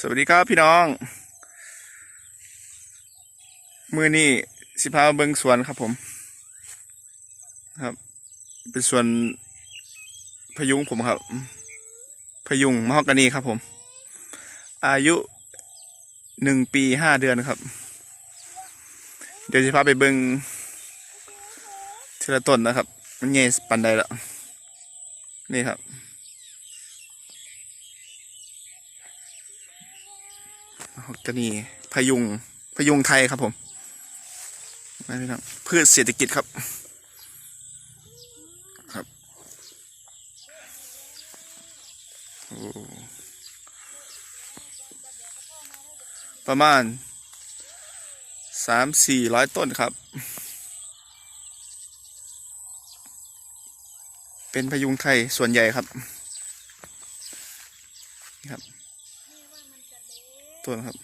สวัสดีครับพี่น้อง มือนี่สิพาเบิงสวนครับผม ครับ เป็นสวนพยุงผมครับ พยุงมะฮอกกานีครับผม อายุหนึ่งปีห้าเดือนครับ เดี๋ยวจะพาไปเบิงทีละต้นนะครับ มันเงยปันใดแล้วนี่ครับ ฮอกกานีพยุงพยุงไทยครับผมนี่น้องพืชเศรษฐกิจครับครับโอ้ประมาณสามสี่ร้อยต้นครับ เป็นพยุงไทยส่วนใหญ่ครับนี่ครับ ต้นครับ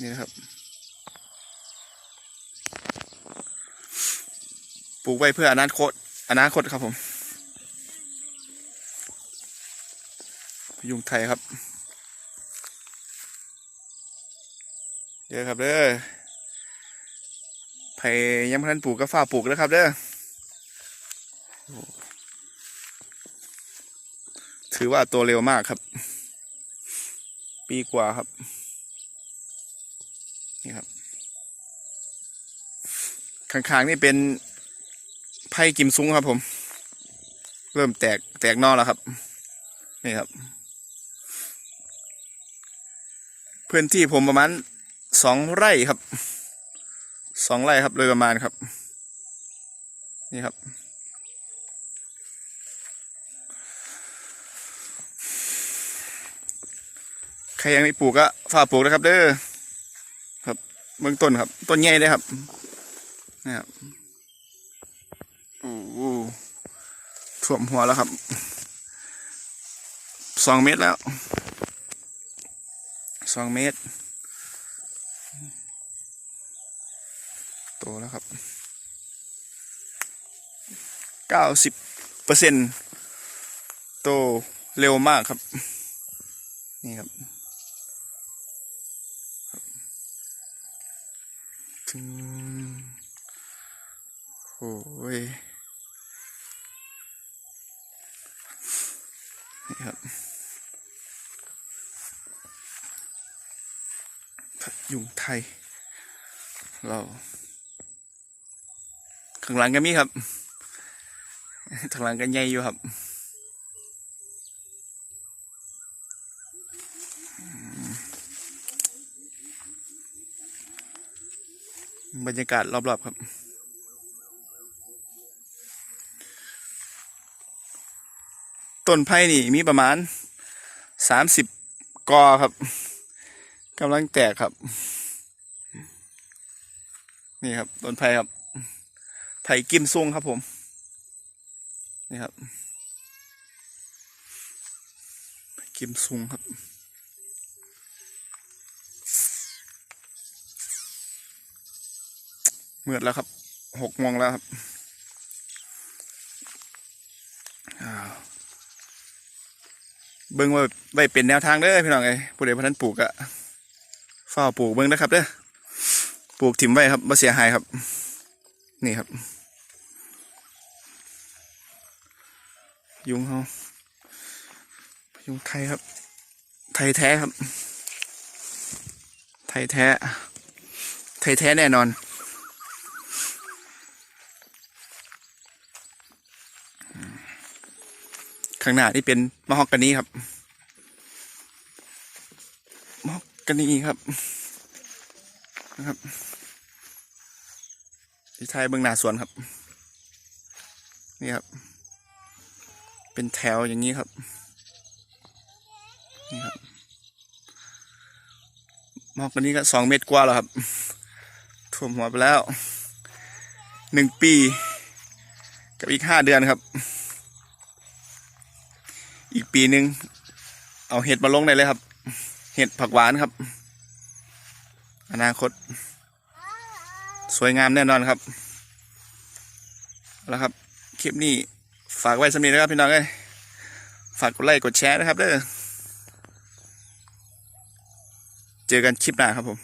นี่นะครับ ปลูกไว้เพื่ออนาคต อนาคตครับผม ยุงไทยครับ เด้อครับเด้อไผ่ยังไม่ทันปลูกก็ฝ้าปลูกแล้วครับเด้อ ถือว่าตัวเร็วมากครับ ปีกว่าครับ นี่ครับ ข้างๆนี่เป็นไผ่กิมซุ้งครับผม เริ่มแตกแตกนอกแล้วครับ นี่ครับ พื้นที่ผมประมาณสองไร่ครับ สองไร่ครับโดยประมาณครับ นี่ครับ ครยังไม่ปลูกก็ฝากปลูกนะครับ เด้อครับเบื้องต้นครับ ต้นใหญ่เลยครับนะครับโอ้โหท่วมหัวแล้วครับสองเมตรแล้วสองเมตรโตแล้วครับเก้าสิบเปอร์เซ็นต์โตเร็วมากครับ นี่ครับึงโอ้ยนี่ครับยุงไทย เรา ข้างหลังก็มีครับ ข้างหลังก็ใหญ่อยู่ครับ บรรยากาศรอบๆครับต้นไผ่นี่มีประมาณสามสิบกอครับกำลังแตกครับ นี่ครับต้นไผ่ครับ ไผ่กิมซุงครับผม นี่ครับกิมซุงครับ มืดแล้วครับหกโมงแล้วครับเบิ้งไว้ไว้เป็นแนวทางเด้อพี่น้องไอ้ผู้ใดพนันปลูกอะฝ้าปลูกเบิ้งนะครับเด้อปลูกถิ่มไว้ครับไม่เสียหายครับ นี่ครับ ยุงเขายุงไทยครับ ไทยแท้ครับ ไทยแท้ ไทยแท้แน่นอน ข้างหน้านี่เป็นมะฮอกกานีครับมะฮอกกานีครับนะครับที่ไทยเบื้องหน้าสวนครับ นี่ครับ เป็นแถวอย่างนี้ครับนี่ครับมะฮอกกานีก็สองเมตรกว่าแล้วครับท่วมหัวไปแล้วหนึ่งปี กับอีกห้าเดือนครับ อีกปีหนึ่งเอาเห็ดมาลงได้เลยครับ เห็ดผักหวานครับ อนาคต สวยงามแน่นอนครับแล้วครับ คลิปนี้ฝากไว้สำนีนะครับพี่น้องเอ้ยฝากกดไลค์กดแชร์นะครับเด้อเจอกันคลิปหน้าครับผม